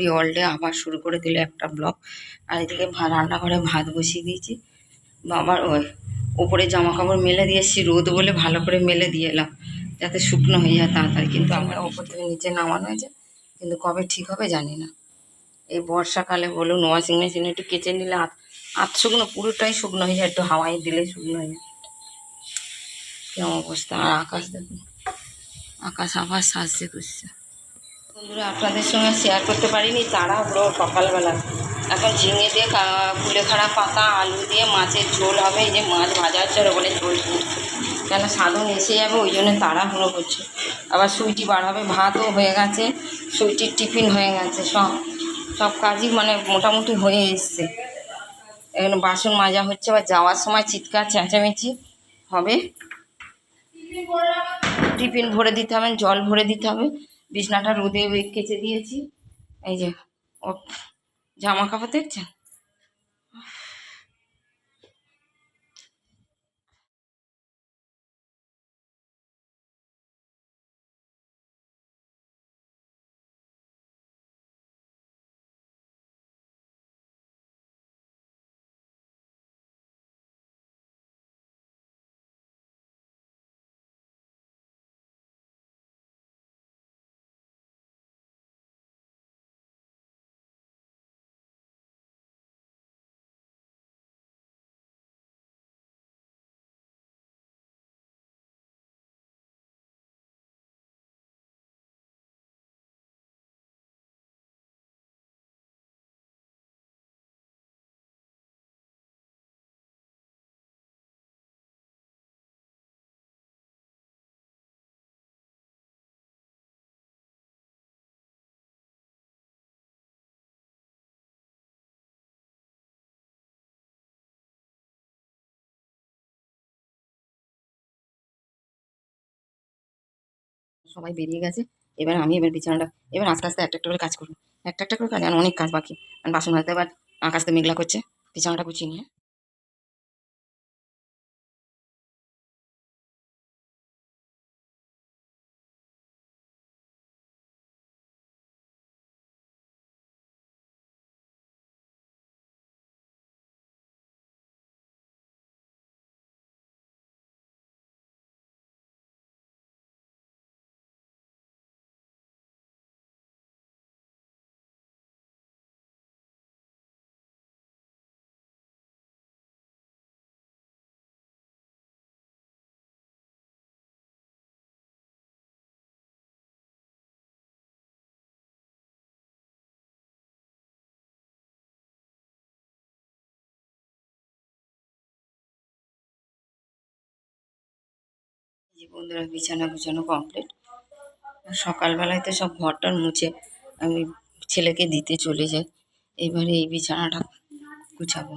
করি all day আবার শুরু করে দিল একটা ব্লগ আর এদিকে রান্নাঘরে ভাত বসিয়ে দিয়েছি। বাবার ওই ওপরে জামা কাপড় মেলে দিয়েছি, রোদ বলে ভালো করে মেলে দিয়ে এলাম। যাতে শুকনো হয়ে যায় তাড়াতাড়ি, কিন্তু আমরা ওপর থেকে নিচে নামানো হয়েছে। কিন্তু কবে ঠিক হবে জানি না। এই বর্ষাকালে বলুন ওয়াশিং মেশিনে একটু কেচে নিলে আধ আধ শুকনো, পুরোটাই শুকনো হয়ে যায়, একটু হাওয়াই দিলে শুকনো হয়ে যায়। কেমন অবস্থা? আর আকাশ দেখুন। আকাশ আবার সাজছে করছে বন্ধুরা, আপনাদের সঙ্গে শেয়ার করতে পারিনি তারা পুরো সকালবেলা। এখন ঝিঙে দিয়ে কুলেখাড়া পাতা, আলু দিয়ে মাছের ঝোল হবে, এই যে মাছ ভাজা হচ্ছে, ওরা বলে ঝোল কেন সাধন এসে যাবে, ওই জন্য তাড়াহুড়ো করছে। আবার সুইটি বার হবে, ভাতও হয়ে গেছে, সুইটির টিফিন হয়ে গেছে, সব সব কাজই মানে মোটামুটি হয়ে এসছে। এখানে বাসন মাজা হচ্ছে, আবার যাওয়ার সময় চিৎকার, চেঁচামেচি হবে। টিফিন ভরে দিতে হবে, জল ভরে দিতে হবে। বিছনাটা রোদে কেচে দিয়েছি। এই যে ও জামা কাপড় দেখছেন? সবাই বেরিয়ে গেছে। এবার আমি এবার বিছানাটা, এবার আস্তে আস্তে একটা একটা করে কাজ করব। একটা একটা করে কাজ, আর অনেক কাজ বাকি। বাসন মাজতে এবার আকাশতে মেঘলা করছে, বিছানাটা গুছিয়ে নিয়ে। যে বন্ধুরা বিছানা গুছানো কমপ্লিট সকালবেলায় তো সব ঘরটার মুছে আমি ছেলেকে দিতে চলে যাই। এবারে এই বিছানাটা গুছাবো।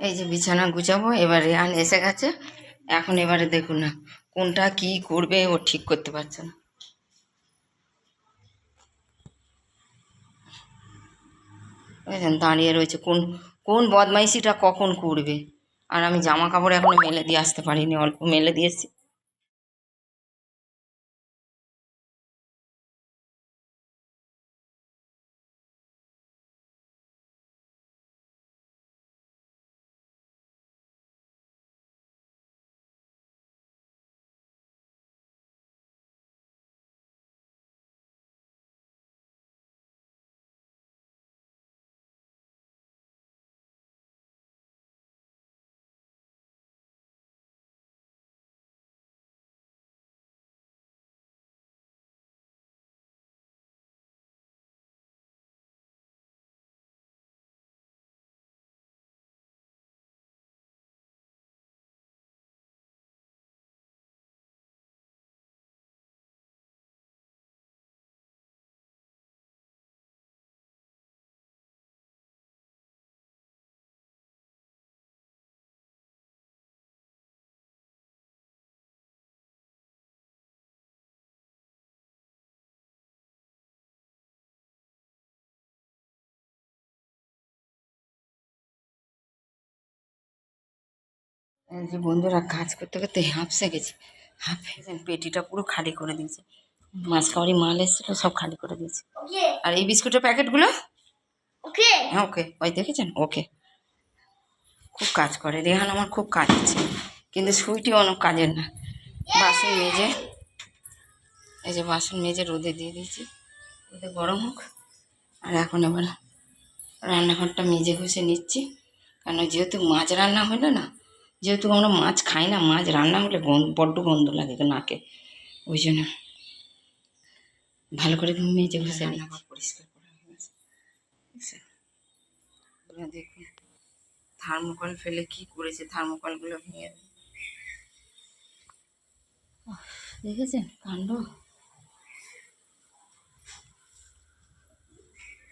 এই যে বিছানা গুছাবো, এবারে রেহান এসে গেছে। এখন এবারে দেখুন না, কোনটা কি করবে ও ঠিক করতে পারছে না। দাঁড়িয়ে রয়েছে। কোন কোন বদমাইশিটা কখন করবে? আর আমি জামা কাপড় এখনও মেলে দিয়ে আসতে পারিনি অল্প মেলে দিয়েছি। যে বন্ধুরা কাজ করতে করতে হাঁপসে গেছে। হাঁপে পেটিটা পুরো খালি করে দিয়েছে। মাছ মাল এসেছিল সব খালি করে দিয়েছি। আর এই বিস্কুটের প্যাকেটগুলো? ওকে। হ্যাঁ ওকে। ওই দেখেছেন? ওকে। খুব কাজ করে। রেহান আমার খুব কাজ আছে। কিন্তু সুইটি অনেক কাজের না। বাসন মেজে এই যে বাসন মেজে রোদে দিয়ে দিয়েছি। রোদে গরম হোক। আর এখন এবার রান্নাঘরটা মেজে ঘষে নিচ্ছি। কারণ যেহেতু মাছ রান্না হলে না যেহেতু আমরা মাছ খাই না মাছ রান্না হলে বড্ড গন্ধ লাগে নাকে। ওই জন্য ভালো করে মেজে ঘষে রান্নাঘর পরিষ্কার করা হয়ে গেছে দেখুন থার্মোকল ফেলে কি করেছে থার্মোকলগুলো ভেঙে। দেখেছেন? কাণ্ড।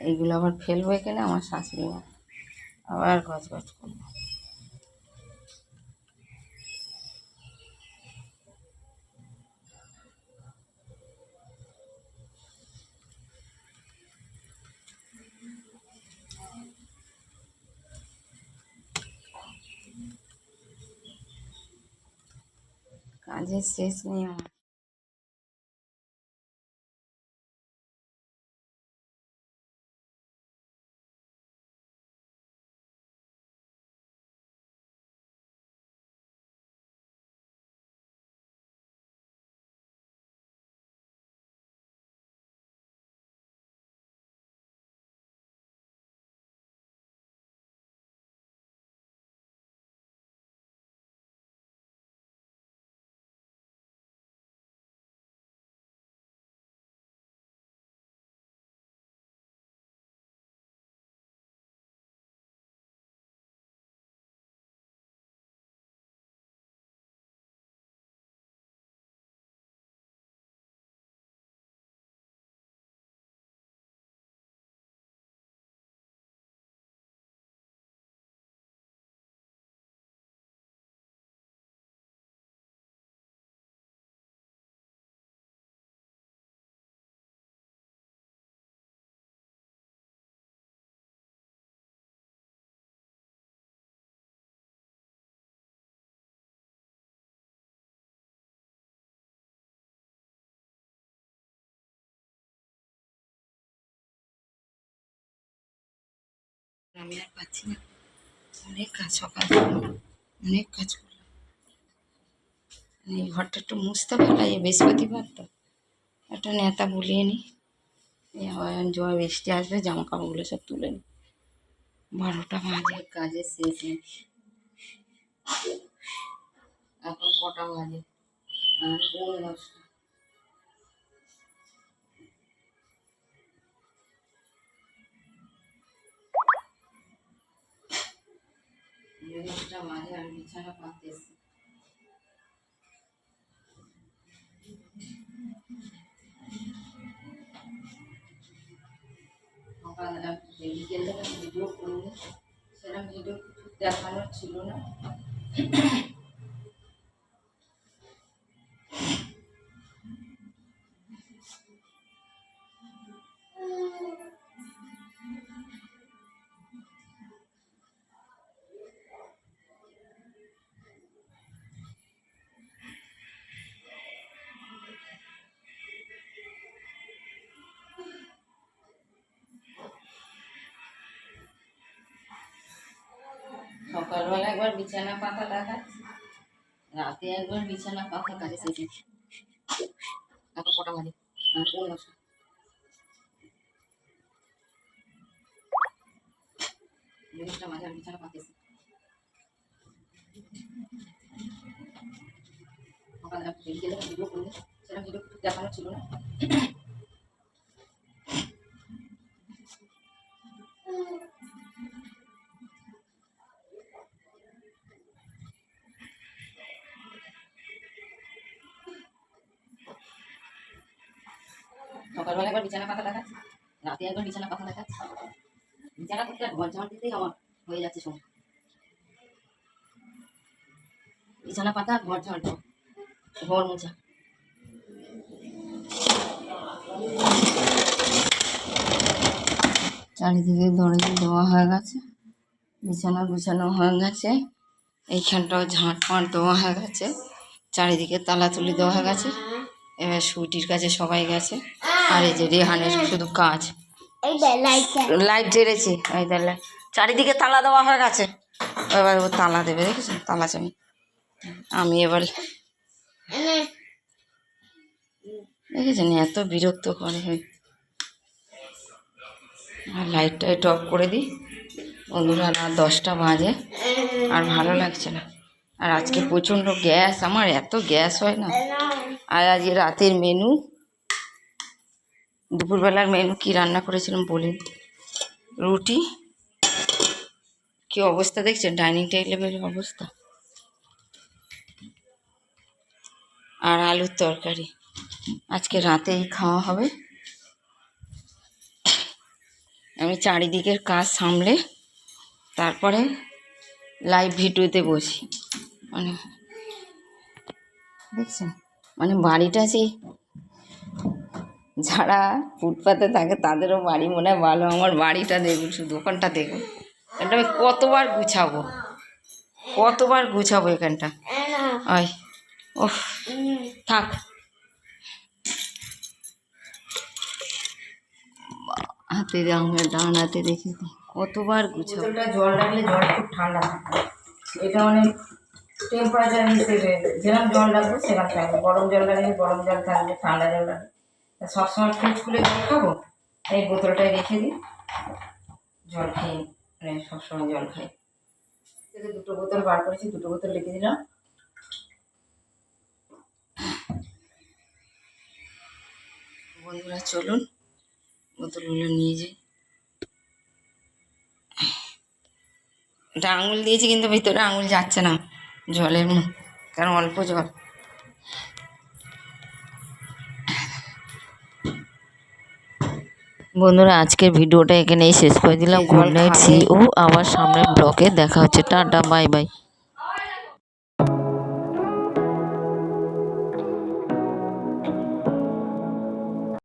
এইগুলো আবার ফেলব এখানে আমার শাশুড়ি আবার গজ গজ করব। কাজের শেষ নেই আমার আমি আর পাচ্ছি না। অনেক কাজ, সকাল অনেক কাজ করলাম। এই ঘরটা একটু মুছতে এই বৃহস্পতিবার তো একটা নেতা বলিয়ে নি। এই আবার জয় বৃষ্টি আসবে জামা কাপড়গুলো সব তুলে নি। বারোটা বাজে, কাজে শেষ নেই। এখন কটা বাজে? আর পৌনে দশটা। দশটা বাজে আর বিছানা পাততে এসছি ভিডিও করলে সেরকম ভিডিও দেখানোর ছিল না সকালবেলা একবার বিছানা পাতা দেখাচ্ছি। রাতে একবার বিছানা পাতা এখন কটা দশটা। বাজে আর বিছানা পাতে এসে সকালে ভিডিও সেরকম ভিডিও দেখানো ছিল না। আমার হয়ে যাচ্ছে সময় বিছানা পাতা চারিদিকে দরজা দেওয়া হয়ে গেছে, বিছানা গুছানো হয়ে গেছে, এইখানটাও ঝাঁট ফাঁট দেওয়া হয়ে গেছে, চারিদিকে তালা তুলি দেওয়া হয়ে গেছে। এবার সুইটির কাছে সবাই গেছে, আর এই যে রেহানের শুধু কাজ। লাইট জ্বেলেছি এই তাহলে চারিদিকে তালা দেওয়া হয়ে গেছে। এবার ও তালা দেবে দেখেছেন তালা চাবি। আমি এবার দেখেছেন এত বিরক্ত করে ওই। আর লাইটটা একটু অফ করে দিই। বন্ধুরা, রাত দশটা বাজে। আর ভালো লাগছে না। আর আজকে প্রচণ্ড গ্যাস, আমার এত গ্যাস হয় না। আর আজকে রাতের মেনু দুপুরবেলার মেনু কি রান্না করেছিলাম বলি? রুটি? কি অবস্থা দেখছেন? ডাইনিং টেবিলের অবস্থা? আর আলুর তরকারি। আজকে রাতেই খাওয়া হবে। আমি চারিদিকের কাজ সামলে তারপরে লাইভ ভিডিওতে বসি। মানে দেখছেন? মানে বাড়িটা যে যারা ফুটপাতে থাকে তাদেরও বাড়ি মনে হয় ভালো। আমার বাড়িটা দেখুন, শুধু দোকানটা দেখুন। এটা আমি কতবার গুছাবো? কতবার গুছাবো এখানটা? ওই ওহ থাক। হাতে আমার ডান হাতে দিই কতবার গুছাবো? জল রাখলে জল খুব ঠান্ডা এটা অনেক টেম্পারেচার হিসেবে যেরকম জল রাখব সেরকম থাকবে। গরম জল রাখলে গরম জল থাকবে, ঠান্ডা জল রাখবে সবসময় ফ্রিজ খুলে জল খাব? এই বোতলটায় রেখে দিই। জল খেয়ে মানে সবসময় জল খাই। দুটো বোতল বার করেছি, দুটো বোতল রেখে দিলাম। বন্ধুরা, চলুন, বোতলগুলো নিয়ে যাই। এটা আঙুল দিয়েছি, কিন্তু ভিতরে আঙুল যাচ্ছে না, জলের কারণ অল্প জল। বন্ধুরা আজকের ভিডিওটা এখানেই শেষ করে দিলাম। গুড নাইট সি ও আবার সামনের ব্লকে দেখা হচ্ছে। Tata bye bye.